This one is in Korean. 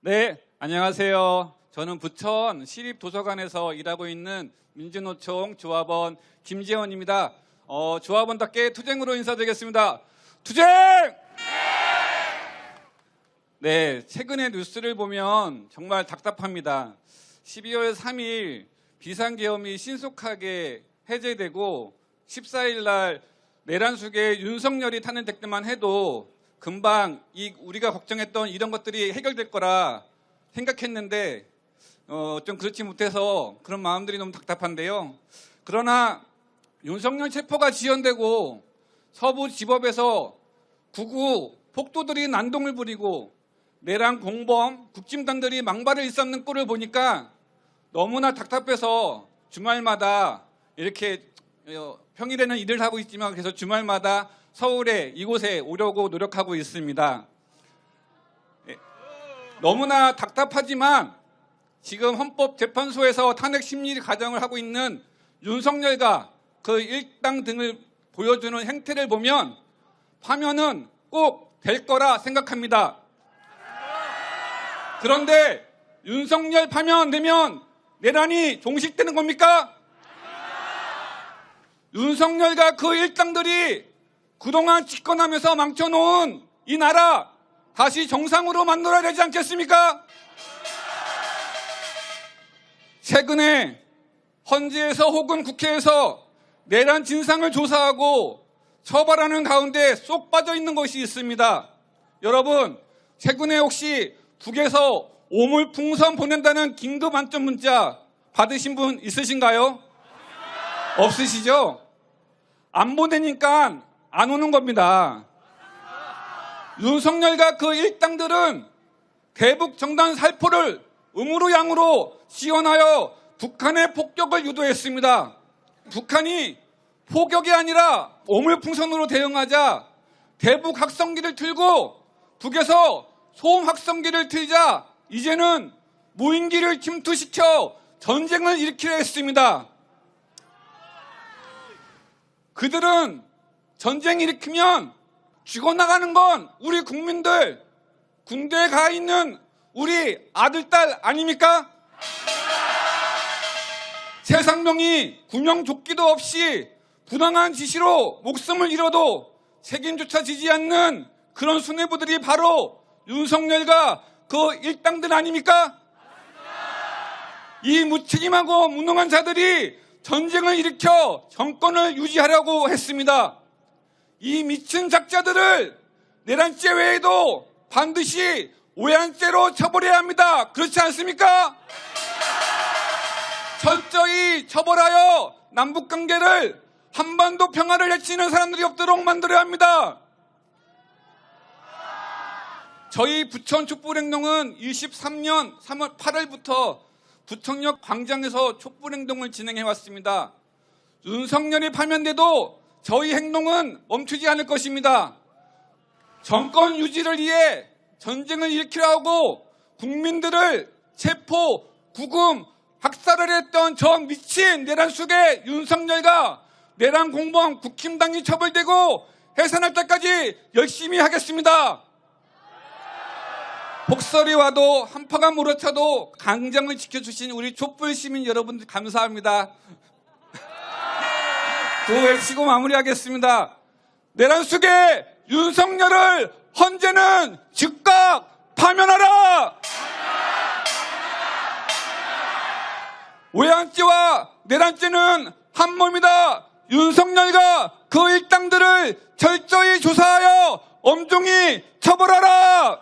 네, 안녕하세요. 저는 부천 시립도서관에서 일하고 있는 민주노총 조합원 김재원입니다. 어, 조합원답게 투쟁으로 인사드리겠습니다. 투쟁! 네, 최근의 뉴스를 보면 정말 답답합니다. 12월 3일 비상계엄이 신속하게 해제되고 14일 날 내란숙에 윤석열이 타는 댓글만 해도 금방 이 우리가 걱정했던 이런 것들이 해결될 거라 생각했는데 어, 좀 그렇지 못해서 그런 마음들이 너무 답답한데요. 그러나 윤석열 체포가 지연되고 서부 지법에서 구구 폭도들이 난동을 부리고 내란 공범 국짐단들이 망발을 일삼는 꼴을 보니까 너무나 답답해서 주말마다 이렇게 어, 평일에는 일을 하고 있지만 그래서 주말마다 서울에 이곳에 오려고 노력하고 있습니다. 예, 너무나 답답하지만 지금 헌법재판소에서 탄핵 심리 과정을 하고 있는 윤석열과 그 일당 등을 보여주는 행태를 보면 파면은 꼭 될 거라 생각합니다. 그런데 윤석열 파면 되면 내란이 종식되는 겁니까? 윤석열과 그 일당들이 그동안 집권하면서 망쳐놓은 이 나라 다시 정상으로 만들어야 되지 않겠습니까? 최근에 헌지에서 혹은 국회에서 내란 진상을 조사하고 처벌하는 가운데 쏙 빠져 있는 것이 있습니다. 여러분, 최근에 혹시 북에서 오물풍선 보낸다는 긴급 안점 문자 받으신 분 있으신가요? 없으시죠? 안 보내니까 안 오는 겁니다. 윤석열과 그 일당들은 대북 정단 살포를 음으로 양으로 지원하여 북한의 폭격을 유도했습니다. 북한이 포격이 아니라 오물풍선으로 대응하자 대북 확성기를 틀고 북에서 소음 확성기를 틀자 이제는 무인기를 침투시켜 전쟁을 일으키려 했습니다. 그들은 전쟁 일으키면 죽어나가는 건 우리 국민들, 군대에 가 있는 우리 아들, 딸 아닙니까? 세상명이 구명조끼도 없이 부당한 지시로 목숨을 잃어도 책임조차 지지 않는 그런 수뇌부들이 바로 윤석열과 그 일당들 아닙니까? 이 무책임하고 무능한 자들이 전쟁을 일으켜 정권을 유지하려고 했습니다. 이 미친 작자들을 내란죄 외에도 반드시 오해한죄로 처벌해야 합니다. 그렇지 않습니까? 철저히 처벌하여 남북 관계를 한반도 평화를 해치는 사람들이 없도록 만들어야 합니다. 저희 부천 촛불행동은 23년 3월 8일부터 부천역 광장에서 촛불행동을 진행해 왔습니다. 윤석열이 파면돼도 저희 행동은 멈추지 않을 것입니다. 정권 유지를 위해 전쟁을 일으키려 하고 국민들을 체포, 구금, 학살을 했던 저 미친 내란 속에 윤석열과 내란 공범 국힘당이 처벌되고 해산할 때까지 열심히 하겠습니다. 폭설이 와도 한파가 몰아쳐도 강정을 지켜주신 우리 촛불 시민 여러분들 감사합니다. 구호 외치고 마무리하겠습니다. 내란 속에 윤석열을 헌재는 즉각 파면하라! 외환죄와 내란죄는 한 몸이다. 윤석열과 그 일당들을 철저히 조사하여 엄중히 처벌하라!